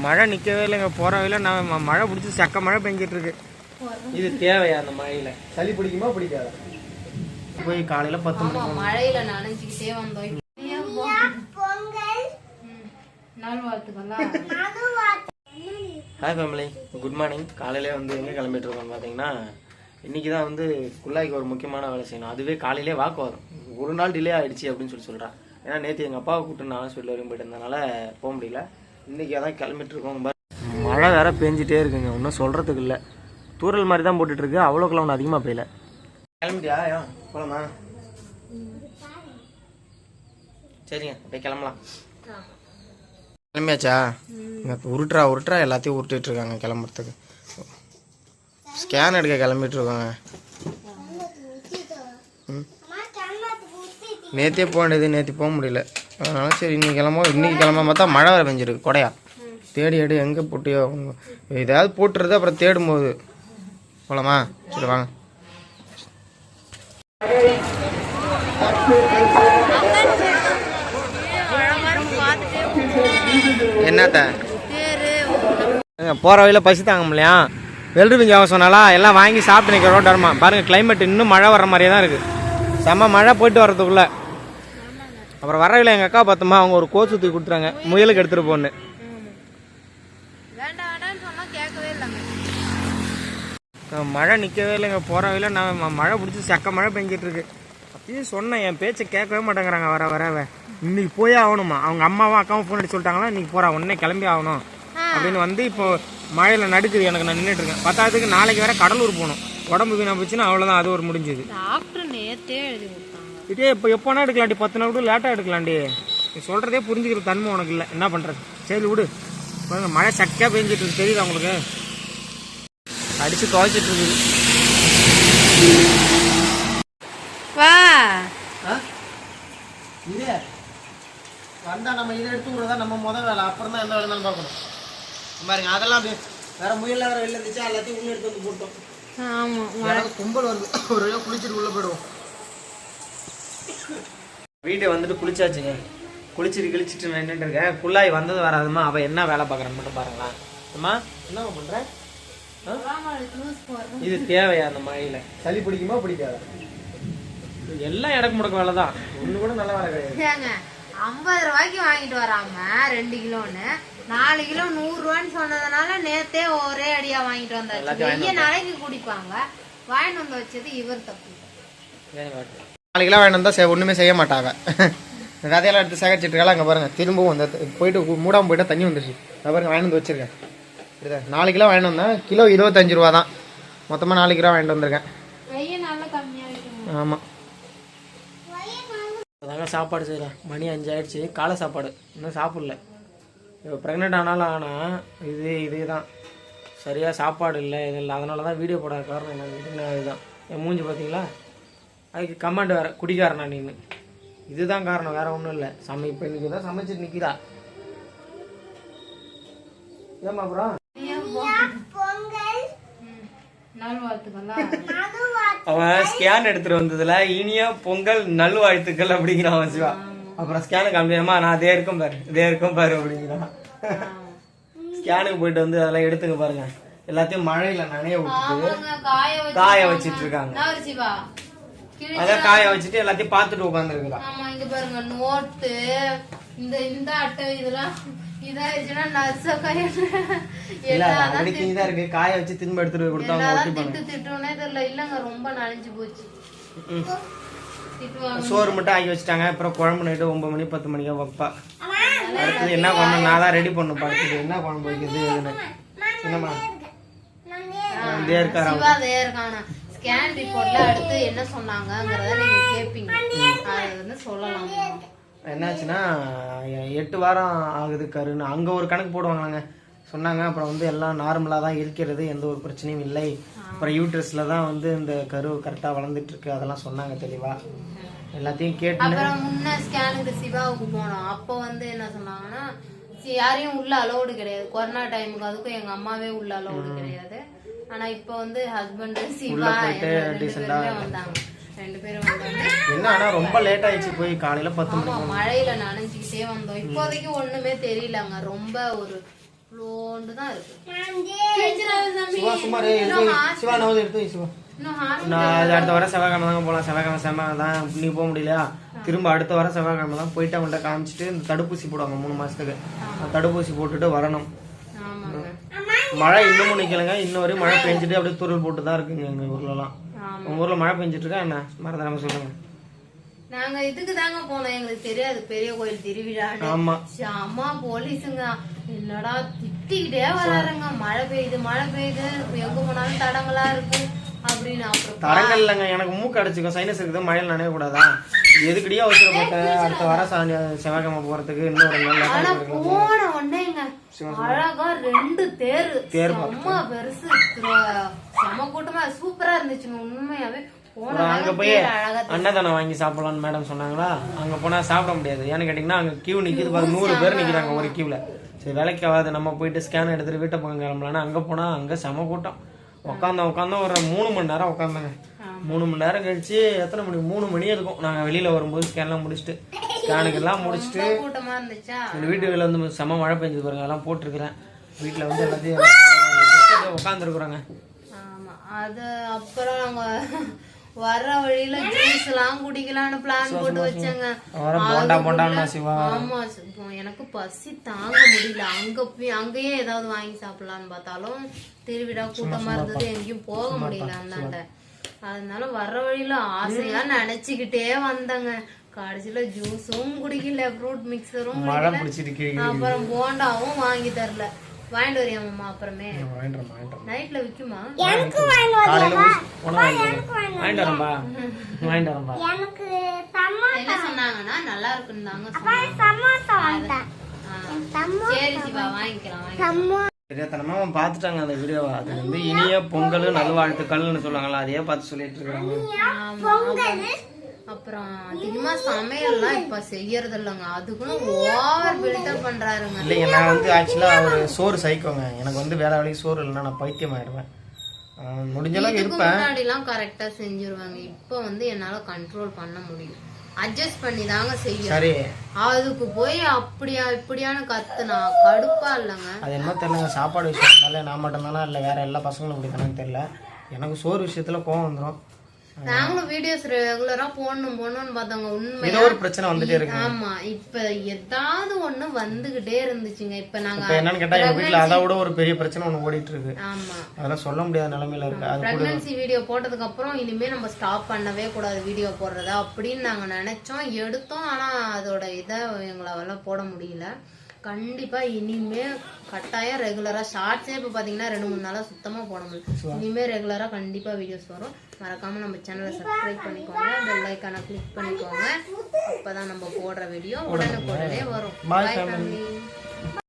மழை நிற்கவே இல்லைங்க. போகிற வழியில நான் ம- மழை பிடிச்சி சக்க மழை பெஞ்சிட்டு இருக்கு இது தேவையா அந்த மழையில? சளி பிடிக்குமா பிடிக்காதா? போய் காலையில பத்து மணிக்கு மழையில நனைஞ்சுக்கிட்டே வந்தோம். ஹாய் ஃபேமிலி குட் மார்னிங் காலையிலே வந்து எங்கே கிளம்பிட்டு இருக்கோம் பார்த்தீங்கன்னா இன்றைக்கி தான் வந்து குள்ளாய்க்கு ஒரு முக்கியமான வேலை செய்யணும். அதுவே காலையிலே வாக்கு வரும் ஒரு நாள் டிலே ஆயிடுச்சு அப்படின்னு சொல்லி சொல்கிறேன் ஏன்னா நேற்று எங்கள் அப்பாவை கூப்பிட்டு நான் ஹாஸ்பிட்டல் வரையும் போயிட்டு இருந்தனால போக முடியல. இன்றைக்கி அதான் கிளம்பிட்டுருக்கோங்க மழை வேற பேஞ்சிட்டே இருக்குங்க. ஒன்றும் சொல்கிறதுக்கு இல்லை. தூரல் மாதிரி தான் போட்டுட்ருக்கு அவ்வளோக்குலாம் ஒன்றும் அதிகமாக பெய்யல. கிளம்பிட்டியா? ஏன் போகலாமா சரிங்க அப்படியே கிளம்பலாம். கிளம்பியாச்சா? உருட்டுறா உருட்டுறா. எல்லாத்தையும் உருட்டிட்டு இருக்காங்க கிளம்புறதுக்கு. ஸ்கேன் எடுக்க கிளம்பிட்டு இருக்காங்க ம். போக வேண்டியது நேற்று போக முடியல. அதனால சரி இன்னைக்கு கிளம்ப இன்னைக்கு கிளம்ப பார்த்தா மழை வர பெஞ்சிருக்கு கொடையா. தேடி எடு எங்கே போட்டியோ ஏதாவது போட்டுருது அப்புறம் தேடும் போது போலாமா? சரி வாங்க. என்னத்த? போகிற வழியில் பசி தாங்க முடியலையா வெள்ளரி பிஞ்சு அவங்க சொன்னாலா எல்லாம் வாங்கி சாப்பிட்டு நிற்கிற ரோட்டரமா பாருங்க climate இன்னும் மழை வர மாதிரியே தான் இருக்குது செம்ம மழை போயிட்டு வர்றதுக்குள்ள. அப்புறம் வர வழியில் எங்கள் அக்கா பார்த்தோமா அவங்க ஒரு கோச்சு தூக்கி கொடுத்துறாங்க முயலுக்கு எடுத்துகிட்டு போன்னு. மழை நிற்கவே இல்லைங்க போகிற வழியில் நான் மழை பிடிச்சி சக்க மழை பெஞ்சிட்டு இருக்கு. அப்பயே சொன்னேன் என் பேச்சை கேட்கவே மாட்டேங்கிறாங்க வர வரவ இன்னைக்கு போயே ஆகணுமா? அவங்க அம்மாவும் அக்காவும் ஃபோன் அடிச்சு சொல்லிட்டாங்களா இன்னைக்கு போகிறா உடனே கிளம்பி ஆகணும். அப்படின்னு வந்து இப்போ மழையில் நடுக்குது எனக்கு நான் நின்றுட்டு இருக்கேன். பத்தாவதுக்கு நாளைக்கு வேற கடலூர் போகணும். உடம்பு வீணா போச்சுன்னா அவ்வளோதான் அது ஒரு முடிஞ்சுது. டாக்டர் நேத்தே எழுதி இதே இப்போ எப்போனா எடுக்கலாண்டி பத்து நாள் கூட லேட்டாக எடுக்கலாண்டி நீ சொல்கிறதே புரிஞ்சுக்கிற தன்மை உனக்கு இல்லை. என்ன பண்ணுறது சரி விடு. பாருங்க மழை சக்கையாக பெஞ்சிட்டு இருக்கு. தெரியுதா உங்களுக்கு? அடித்து துவைச்சிட்டு இருக்குது. வா. இது வந்தா நம்ம இதை எடுத்து விட தான் நம்ம முத வேலை. அப்புறம் தான் எந்த வேலை பார்க்கணும். பாருங்க அதெல்லாம் அப்படியே வேற முயல் வேற வெளில இருந்துச்சு எல்லாத்தையும் உள்ள எடுத்து வந்து போட்டோம். ஆமா எனக்கு கும்பல் வருது. ஒரு குளிச்சுட்டு உள்ள போயிடுவோம். வீட்டை வந்துட்டு குளிச்சாச்சுங்க. குளிச்சுட்டு கிழிச்சிட்டு நான் நின்றுட்டு இருக்கேன். குள்ளாய் வந்தது வராதுமா அவ என்ன வேலை பார்க்குறான்னு மட்டும் பாருங்களேன் அம்மா என்ன பண்ற? இது தேவையா அந்த மழையில? சளி பிடிக்குமா பிடிக்காதா? எல்லாம் இடக்கு முடக்க வேலை தான். ஒன்று கூட நல்ல வேலை கிடையாது. ஏங்க ஐம்பது ரூபாய்க்கு வாங்கிட்டு வராம ரெண்டு கிலோன்னு நாலு கிலோ நூறு ரூபான்னு சொன்னதுனால நேத்தே ஒரே அடியா வாங்கிட்டு வந்தாச்சு. வெய்ய நாளைக்கு குடிப்பாங்க. வாங்கிட்டு வந்து வச்சது இவர் தப்பு. நாலு கிலோ வாங்கிட்டு வந்தா ஒன்றுமே செய்ய மாட்டாங்க. விதையெல்லாம் எடுத்து சேகரிச்சிட்டு இருக்காங்க அங்கே பாருங்கள் திரும்பவும் அந்த போயிட்டு மூடாமல் மூடாம போயிட்டா தண்ணி வந்துருச்சு. அதை பாருங்கள் வாங்கி வந்து வச்சிருக்கேன். புரியுதா நாலு கிலோ வாங்கிட்டு வந்தேன் கிலோ இருபத்தஞ்சு ரூபா தான். மொத்தமாக நாலு கிலோ வாங்கிட்டு வந்திருக்கேன். ஆமாம் அதாங்க சாப்பாடு செய்யலாம் மணி அஞ்சாயிடுச்சு. காலை சாப்பாடு. இன்னும் சாப்பிடல. இப்போ ப்ரெக்னென்ட் ஆனாலும் ஆனால் இது இதே தான் சரியாக சாப்பாடு இல்லை இது இல்லை. அதனால தான் வீடியோ போடாத காரணம் என்ன? இதுதான் என் மூஞ்சி பார்த்தீங்களா? அதுக்கு கமெண்ட் வேறு குடிக்காரனா நீனு இதுதான் காரணம் வேற ஒன்றும் இல்லை. சமை இப்போ இன்னைக்கு தான் சமைச்சிட்டு நிற்கிறா ஏமா அப்புறம் அவன் ஸ்கேன் எடுத்துட்டு வந்ததுல இனிய பொங்கல் நல்வாழ்த்துக்கள் அப்படிங்கிறான் சிவா. அப்புறம் ஸ்கேனு காமிக்கணுமா நான் அதே இருக்கும் பாரு இதே இருக்கும் பாரு அப்படிங்கிறான். ஸ்கேனுக்கு போயிட்டு வந்து அதெல்லாம் எடுத்துங்க பாருங்க. எல்லாத்தையும் மழையில நனைய விட்டுட்டு காய வச்சு காய வச்சிட்டு இருக்காங்க. அதான் காய வச்சுட்டு எல்லாத்தையும் பார்த்துட்டு உட்காந்துருக்கலாம் ஆமா இங்க பாருங்க நோட்டு இந்த இந்த அட்டை இதெல்லாம் அடிக்கி தான் இருக்கு. காய வச்சு திரும்ப எடுத்துட்டு கொடுத்தா அவங்க ஒட்டி திட்டு திட்டுனே தெரியல. இல்லங்க ரொம்ப நனைஞ்சு போச்சு. சோறு மட்டும் ஆக்கி வச்சுட்டாங்க. அப்புறம் குழம்பு நைட்டு ஒன்பது மணி பத்து மணிக்கா வைப்பா. அடுத்தது என்ன குழம்பு நான் தான் ரெடி பண்ணும் அடுத்தது என்ன குழம்பு வைக்கிறது என்னம்மா? இருக்காரா ஸ்கேன் ரிப்போர்ட்ல அடுத்து என்ன சொன்னாங்கங்கறத நீங்க கேப்பீங்க. அது வந்து சொல்லலாம்? என்னாச்சுன்னா எட்டு வாரம் ஆகுது கருன்னு. அங்கே ஒரு கணக்கு போடுவாங்களாங்க. சொன்னாங்க அப்புறம் வந்து எல்லாம் நார்மலாக தான் இருக்கிறது எந்த ஒரு பிரச்சனையும் இல்லை. அப்புறம் யூட்ரஸில் தான் வந்து இந்த கரு கரெக்டாக வளர்ந்துட்டு இருக்கு அதெல்லாம் சொன்னாங்க தெளிவா. எல்லாத்தையும் கேட்டு அப்புறம் முன்ன ஸ்கேனுக்கு சிவாவுக்கு போனோம். அப்போ வந்து என்ன சொன்னாங்கன்னா யாரையும் உள்ள அலோடு கிடையாது. கொரோனா டைமுக்கு அதுக்கும் எங்க அம்மாவே உள்ள அலோடு கிடையாது. ஆனா இப்போ வந்து ஹஸ்பண்ட் சிவா வந்தாங்க. ரெண்டு பேரும் வந்தாங்க. என்ன? ஆனால் ரொம்ப லேட் ஆயிடுச்சு. போய் காலையில் பத்து மணி ஆமா மழையில நனைஞ்சுக்கிட்டே வந்தோம். இப்போதைக்கு ஒண்ணுமே தெரியலங்க. ரொம்ப ஒரு இவ்வளோண்டு தான் இருக்கு. நான் அடுத்த வாரம் செவ்வாய்க்கிழமை தாங்க போகலாம் செவ்வாய்க்கிழமை செம்ம தான் நீ போக முடியலையா? திரும்ப அடுத்த வாரம் செவ்வாய்க்கிழமை தான் போயிட்டு அவங்கள்ட்ட காமிச்சிட்டு இந்த தடுப்பூசி போடுவாங்க மூணு மாசத்துக்கு. அந்த தடுப்பூசி போட்டுட்டு வரணும். மழை இன்னமும் நிக்கலங்க. இன்ன வரையும் மழை பெஞ்சிட்டு அப்படியே தூரல் போட்டு தான் இருக்குங்க எங்க ஊர்லலாம். ஆமா. உங்க ஊர்ல மழை பெஞ்சிட்டு இருக்கா என்ன மறந்துடாம சொல்லுங்க. நாங்க இதுக்கு தாங்க போனோம். எங்களுக்கு தெரியாது. பெரிய கோயில் திருவிழான்னு. ஆமா. அம்மா போலீஸுங்க. என்னடா திட்டிக்கிட்டே வராருங்க. மழை பெய்யுது மழை பெய்யுது. எங்க போனாலும் தடங்களா இருக்கு. அப்படின்னு அப்புறம் தரங்கள் இல்லைங்க எனக்கு மூக்கு அடைச்சிக்கும். சைனஸ் இருக்குது? மழையில் நனைய கூடாதா? எதுக்கடியே அவசரப்பட்ட? அடுத்த வாரம் செவ்வாய்க்கிழமை போறதுக்கு இன்னும் ஒரு நாள் போன உடனேங்க அழகா ரெண்டு தேர். செம்ம பெருசு. செம கூட்டமா சூப்பரா இருந்துச்சுங்க உண்மையாவே. அங்க போய் அன்னதானம் வாங்கி சாப்பிடலாம்னு மேடம் சொன்னாங்களா? அங்க போனா சாப்பிட முடியாது. ஏன்னு கேட்டீங்கன்னா அங்க கியூ நிக்குது பாரு நூறு பேர் நிக்கிறாங்க ஒரு கியூல சரி வேலைக்கு ஆகாது நம்ம போயிட்டு ஸ்கேன் எடுத்துட்டு வீட்டை பக்கம் கிளம்பலான்னு அங்க போனா அங்க செம கூட்டம். உட்காந்தோம் உட்காந்தோம் ஒரு மூணு மணி நேரம் உட்காந்தாங்க மூணு மணி நேரம் கழிச்சு எத்தனை மணி? மூணு மணி இருக்கும். நாங்க வெளியில வரும்போது ஸ்கேன்லாம் முடிச்சுட்டு. ஸ்கேனுக்கு எல்லாம் முடிச்சுட்டு ரொம்ப கூட்டமா இருந்துச்சா? எங்க வீட்டுல வந்து செம மழை பெஞ்சது பாருங்க அதெல்லாம் போட்டிருக்கிறேன். வீட்டுல வந்து எல்லாத்தையும் உட்காந்துருக்குறாங்க ஆமா அது அப்புறம் நாங்க வர வழியில ஜூஸ் எல்லாம் குடிக்கலாம்னு பிளான் போட்டு வச்சேங்க. ஆமா எனக்கு பசி தாங்க முடியல. அங்க போய் அங்கேயே ஏதாவது வாங்கி சாப்பிடலாம்னு பார்த்தாலும் திருவிழா கூட்டமா இருந்தது எங்கேயும் போக முடியல அந்தாண்ட அதனால வர வழியில ஆசையா நினைச்சுக்கிட்டே வந்தேங்க. கடைசியில ஜூஸும் குடிக்கல ஃப்ரூட் மிக்சரும் மழை பிடிச்சிட்டு கீழே அப்புறம் போண்டாவும் வாங்கி தரல. வாங்கிட்டு வரியாமாம்மா அப்புறமே? வாங்கிட்டு வாங்கிட்டு நைட்ல விக்குமா உணவு வாங்கிட்டு வரேன். வாங்கிட்டு வரேன்பா என்ன சொன்னாங்கன்னா நல்லா இருக்குன்னு தாங்க சொன்னாங்க. ஆ. சரி சிவா வாங்கிக்கலாம் வாங்கிக்கலாம். தெரியாதனமா அவன் பார்த்துட்டாங்க அந்த வீடியோவை அது வந்து இனிய பொங்கல் நல்வாழ்த்துக்கள்னு சொல்லுவாங்கல்ல அதையே பார்த்து சொல்லிட்டு இருக்காங்க. அப்புறம் அதிகமா சமையல்லாம் இப்ப செய்யறது இல்லைங்க அதுக்குன்னு ஓவர் பில்டப் பண்றாருங்க. இல்லைங்க நான் வந்து ஆக்சுவலா ஒரு சோறு சைக்கோங்க எனக்கு வந்து வேற வேலைக்கு சோறு இல்லைன்னா நான் பைத்தியம் ஆயிடுவேன் ஆஹ் முடிஞ்ச அளவுக்கு இதுக்கு இருப்பேன். முன்னாடி எல்லாம் கரெக்டா செஞ்சிருவாங்க. இப்ப வந்து என்னால கண்ட்ரோல் பண்ண முடியும் அட்ஜஸ்ட் பண்ணி தாங்க செய்ய சரி. அதுக்கு போய் அப்படியா இப்படியான்னு கத்துனா கடுப்பா இல்லைங்க. அது என்ன தெரியலங்க. சாப்பாடு விஷயம்னால நான் மட்டும்தானா? இல்லை வேற எல்லா பசங்களும் இப்படி தெரியல. எனக்கு சோறு விஷயத்துல கோவம் வந்துடும் நாங்களும் வீடியோஸ் ரெகுலரா போடணும் போடணும்னு பார்த்தாங்க உண்மை ஏதோ ஒரு பிரச்சனை வந்துட்டே இருக்கு ஆமா இப்ப ஏதாவது ஒண்ணு வந்துகிட்டே இருந்துச்சுங்க. இப்ப நாங்க என்னன்னு கேட்டா எங்க வீட்டுல அதை விட ஒரு பெரிய பிரச்சனை ஒன்று ஓடிட்டு இருக்கு ஆமா. அதெல்லாம் சொல்ல முடியாத நிலைமையில இருக்கு. அது பிரெக்னன்சி வீடியோ போட்டதுக்கு அப்புறம் இனிமே நம்ம ஸ்டாப் பண்ணவே கூடாது வீடியோ போடுறதா அப்படின்னு நாங்க நினைச்சோம். எடுத்தோம் ஆனா அதோட இதை எங்களால போட முடியல. கண்டிப்பா இனிமே கட்டாயம் ரெகுலரா ஷார்ட்ஸே இப்ப பாத்தீங்கன்னா ரெண்டு மூணு நாளா சுத்தமா போட முடியல. இனிமே ரெகுலரா கண்டிப்பா வீடியோஸ் வரும். மறக்காம நம்ம சேனலை சப்ஸ்கிரைப் பண்ணிக்கோங்க. பெல் ஐக்கானை கிளிக் பண்ணிக்கோங்க. அப்பதான் நம்ம போடுற வீடியோ வரும். Bye, Bye, family. family.